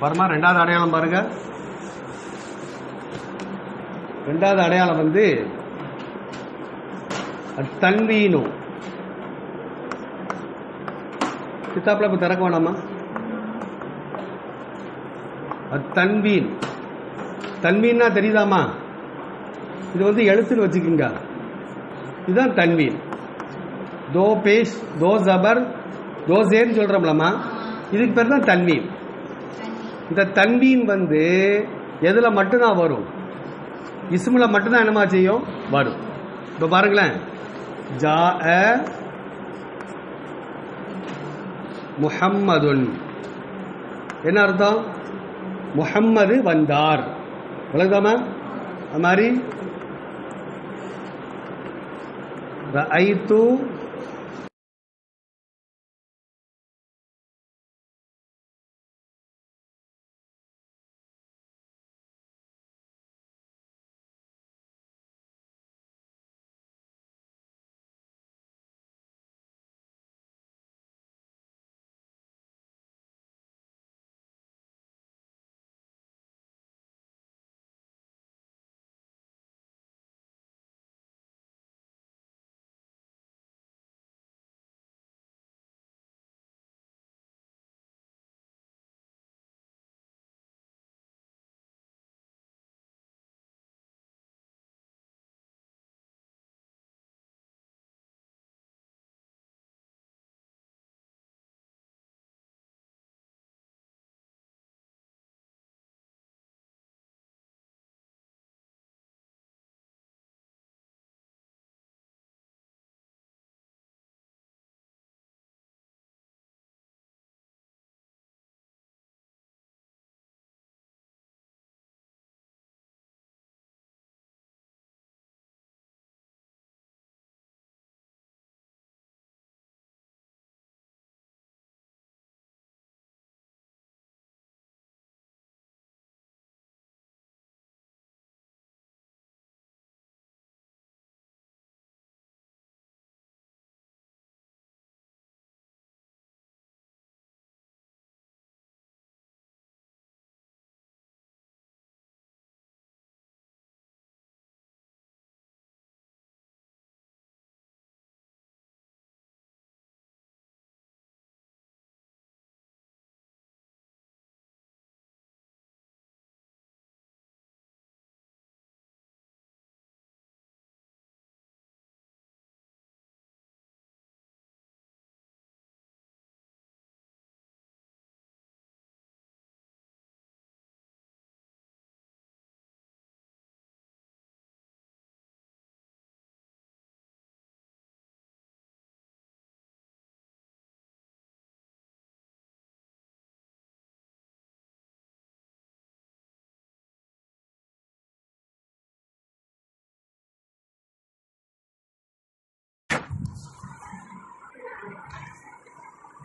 Burma ரெண்டாவது அடையாளம் பாருங்க. ரெண்டாவது அடையாளம் வந்து தன்வீனு. கித்தாப்பில் இப்போ திறக்க வேணாமா? தன்வீன். தன்வீன்னா தெரியுதாமா இது வந்து எழுத்துன்னு வச்சுக்கோங்க. இதுதான் தன்வீன். தோ பேஷ் தோ ஜபர் தோ ஜேன்னு சொல்கிறோம்லம்மா இதுக்கு பேர் தான் தன்வீன். இந்த தன்வீன் வந்து எதில் மட்டும்தான் வரும்? இஸ்மில் மட்டும்தான் என்னமா செய்யும்? வரும். இப்போ பாருங்களேன். ஜா முஹம்மதுன். என்ன அர்த்தம்? முஹம்மது வந்தார். விளங்குதாமா? அது மாதிரி. ரஐத்து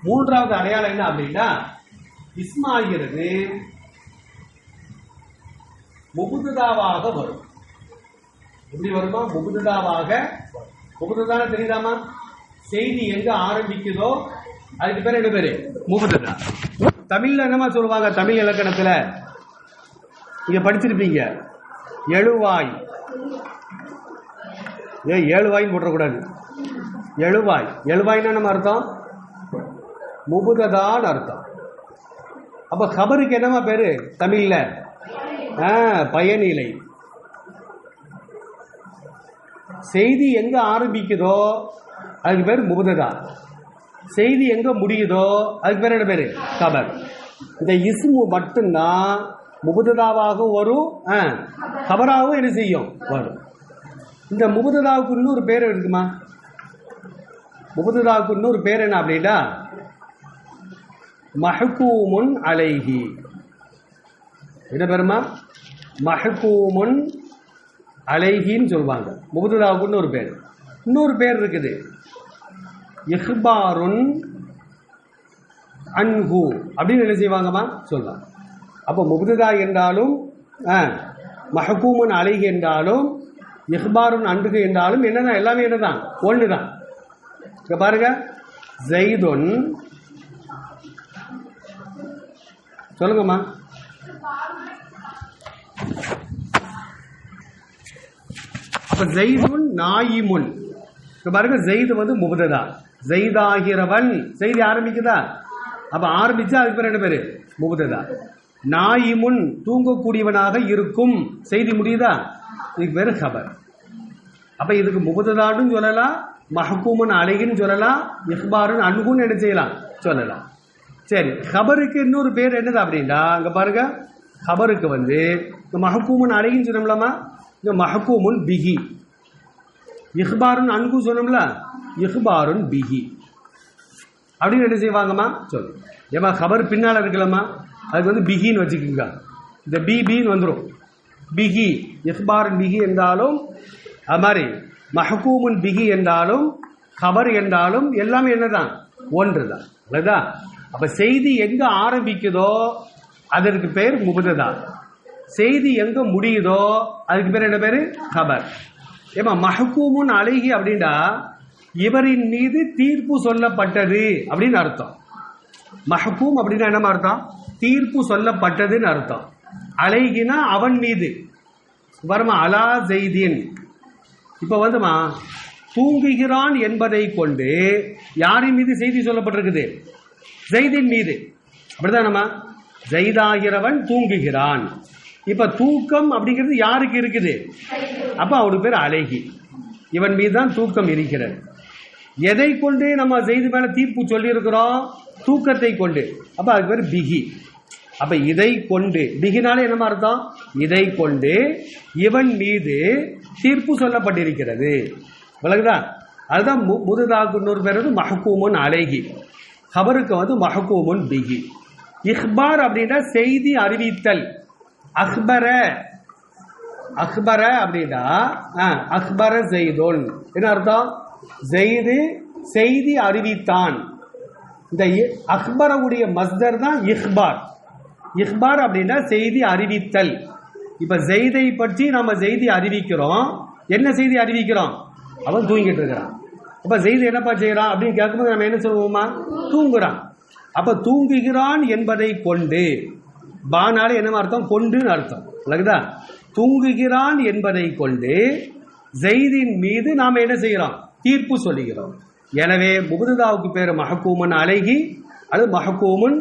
மூன்றாவது அடையாளம் என்ன அப்படின்னா இஸ்மாகிறது முகுதுதாவாக வரும். எப்படி வருமா? முகுதுதாவாக முகுதுதான தெரியுதாமா செய்தி எங்க ஆரம்பிக்குதோ அதுக்கு பேர் என்ன பேரு? முகுதுதா தமிழ்ல என்னமா சொல்லுவாங்க? தமிழ் இலக்கணத்துல? நீங்க படிச்சிருப்பீங்க. எழுவாய். ஏ ஏழுவாய்ன்னு போட்டக்கூடாது எழுவாய். எழுவாய்னா நம்ம அர்த்தம்? முபுததான்னு அர்த்தம். அப்போ கபருக்கு என்னமா பேர்? தமிழில். ஆ, பயனிலை. செய்தி எங்க ஆரம்பிக்குதோ அதுக்கு பேர் முபுததா. செய்தி எங்க முடியுதோ அதுக்கு பேர் என்ன பேர்? கபர். இந்த இஸ்மு மட்டும்தான் முபுததாவாகவும் வரும் ஆ, கபராகவும் என்ன செய்யும்? வரும். இந்த முபுததாவுக்கு இன்னொரு பேர் இருக்குமா? முபுததாவுக்கு இன்னொரு பேர் என்ன அப்படின்னா மஹ்கூமுன் அலைஹி. என்ன பெருமா மஹ்கூமுன் அலைஹின்னு சொல்லுவாங்க முபுததாவுக்குன்னு ஒரு பேர். இன்னொரு பேர் இருக்குது. இஹ்பாருன் அன்ஹு. அப்படின்னு என்ன செய்வாங்கம்மா? சொல்லலாம். அப்போ முகதுதா என்றாலும் ஆ, மஹ்கூமுன் அலைஹி என்றாலும் இஹ்பாருன் அன்ஹு என்றாலும் என்னதான்? எல்லாமே என்னதான்? ஒன்று தான் இங்க பாருங்க. ஜெய்துன் சொல்லுங்கம்மா. அப்போ ஜெய்துன் நாயிமுன். இப்போ பாருங்க ஜெய்து வந்து முபததா. ஜெய்தாகிறவன் செய்தி ஆரம்பிக்குதா? அப்ப ஆரம்பிச்சா அதுக்கு பேர் என்ன பேரு? முபததா. நாயிமுன் தூங்கக்கூடியவனாக இருக்கும். செய்தி முடியுதா? இதுக்கு பேர் ஹபர் அப்ப இதுக்கு முபததான்னு சொல்லலாம் மஹக்கூமன் அழகின்னு சொல்லலாம் இஹ்பாருன்னு அணுகுன்னு என்ன செய்யலாம்? சொல்லலாம். சரி ஹபருக்கு இன்னொரு பேர் என்னது அப்படின்னா அங்கே பாருங்க ஹபருக்கு வந்து இந்த மஹக்கூமன் அழகின்னு சொன்னோம்லாமா இந்த மஹக்கூமுன் பிகி இஹ்பாருன் அன்பு சொன்னோம்ல இஹ்பாருன் பிகி அப்படின்னு என்ன செய்வாங்கம்மா? சொல்லு. ஏமா ஹபர் பின்னால் இருக்கலாமா அதுக்கு வந்து பிகின்னு வச்சுக்கோங்க. இந்த பி பின்னு வந்துடும் பிகி இஹ்பாருன் பிகி என்றாலும் அது மாதிரி மஹக்கூமுன் பிகி என்றாலும் கபர் என்றாலும் எல்லாமே என்னதான்? ஒன்று தான் அதுதான் அப்ப செய்தி எங்க ஆரம்பிக்குதோ அதற்கு பேர் முபததா செய்தி எங்க முடியுதோ அதுக்கு பேர் என்ன பேரு? கபர். ஏமா மஹ்கூமுன் அழகி அப்படின்னா இவரின் மீது தீர்ப்பு சொல்லப்பட்டது அப்படின்னு அர்த்தம். மஹ்கூம் அப்படின்னா என்ன அர்த்தம்? தீர்ப்பு சொல்லப்பட்டதுன்னு அர்த்தம். அழகினா அவன் மீது. வருமா அலா ஜெய்தீன். இப்போ வந்துமா தூங்குகிறான் என்பதை கொண்டு யாரின் மீது செய்தி சொல்லப்பட்டிருக்குது? ஜெய்தின் மீது. அப்படிதானம்மா? ஜெய்தாகிறவன் தூங்குகிறான். இப்ப தூக்கம் அப்படிங்கிறது யாருக்கு இருக்குது? அப்ப அவனுக்கு பேர் அழகி. இவன் மீது தான் தூக்கம் இருக்கிறது. எதை கொண்டு நம்ம செய்தி மேல தீர்ப்பு சொல்லியிருக்கிறோம்? தூக்கத்தை கொண்டு. அப்ப அதுக்கு பேர் பிகி. அப்ப இதை கொண்டு பிகினாலே என்னமா அர்த்தம்? இதை கொண்டு இவன் மீது தீர்ப்பு சொல்லப்பட்டிருக்கிறது. விளங்குதா அதுதான் மு பேர் வந்து அழகி. ஹபருக்கு வந்து மஹகூமுன் பிகி இஹ்பார் அப்படின்னா செய்தி அறிவித்தல். அக்பர அக்பர அப்படின்னா ஆ, அக்பர ஜெய்தோன். என்ன அர்த்தம்? ஜெய்து செய்தி அறிவித்தான். இந்த இ- அக்பரவுடைய மஸ்தர் தான் இஹ்பார். இஹ்பார் அப்படின்னா செய்தி அறிவித்தல். இப்போ ஜெய்தை பற்றி நம்ம செய்தி அறிவிக்கிறோம். என்ன செய்தி அறிவிக்கிறோம்? அவன் தூங்கிட்டு இருக்கிறான். அப்ப ஜெய்து என்னப்பா செய்கிறான் அப்படின்னு கேட்கும்போது நம்ம என்ன சொல்லுவோமா? தூங்குறான். அப்ப தூங்குகிறான் என்பதை கொண்டு பானாலே என்ன அர்த்தம்? கொண்டுன்னு அர்த்தம். விளக்குதா தூங்குகிறான் என்பதை கொண்டு ஜெய்தின் மீது நாம் என்ன செய்கிறோம்? தீர்ப்பு சொல்லுகிறோம். எனவே முகுதாவுக்கு பேர் மஹக்கூமன் அழகி அது மஹக்கூமுன்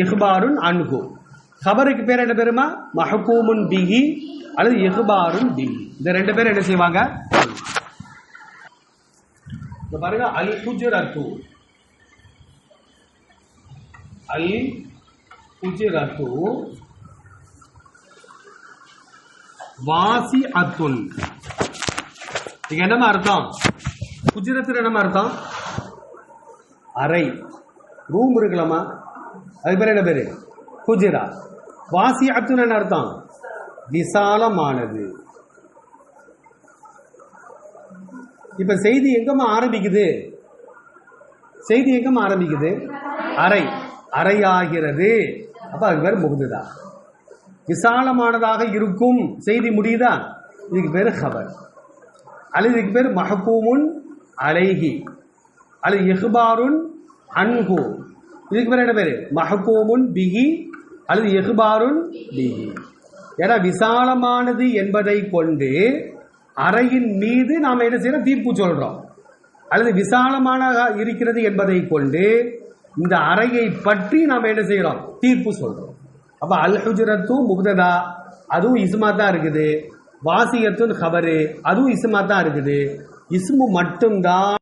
இஹ்பாருன் அன்கு கபருக்கு பேர் என்ன பேருமா? மஹக்கூமுன் பிஹி அல்லது இஹ்பாருன் பிஹி. இந்த ரெண்டு பேரும் என்ன செய்வாங்க? இந்த பாருங்க அல் குஜரத்து அல் குஜரத்து வாசி அத்துல் இங்க என்னமா அர்த்தம்? குஜரத்துல என்னமா அர்த்தம்? அறை. ரூம் இருக்கலாமா அது பேர் என்ன பேரு? குஜரா வாசி அத்துன்னு என்ன அர்த்தம்? விசாலமானது. இப்போ செய்தி எங்கம்மா ஆரம்பிக்குது? செய்தி எங்கம்மா ஆரம்பிக்குது? அறை. அறையாகிறது. அப்போ அது பேர் முகுதுதா விசாலமானதாக இருக்கும். செய்தி முடியுதா? இதுக்கு பேர் ஹபர் அல்லது இதுக்கு பேர் மஹக்கூமுன் அலைஹி. அல்லது எஹ்பாருன் அன்ஹு. இதுக்கு பேர் என்ன பேர்? மஹக்கூமுன் பிஹி. அல்லது எஹ்பாருன் பிஹி. ஏன்னா விசாலமானது என்பதை கொண்டு அறையின் மீது நாம் என்ன செய்யறோம்? தீர்ப்பு சொல்றோம். அல்லது விசாலமான இருக்கிறது என்பதை கொண்டு இந்த அறையை பற்றி நாம் என்ன செய்யறோம்? தீர்ப்பு சொல்றோம். அப்ப அல் ஹுஜரத்தும் முக்ததா அதுவும் இசுமா தான் இருக்குது. வாசியத்துன் ஹபரு அதுவும் இசுமா தான் இருக்குது. இஸ்மு மட்டும்தான்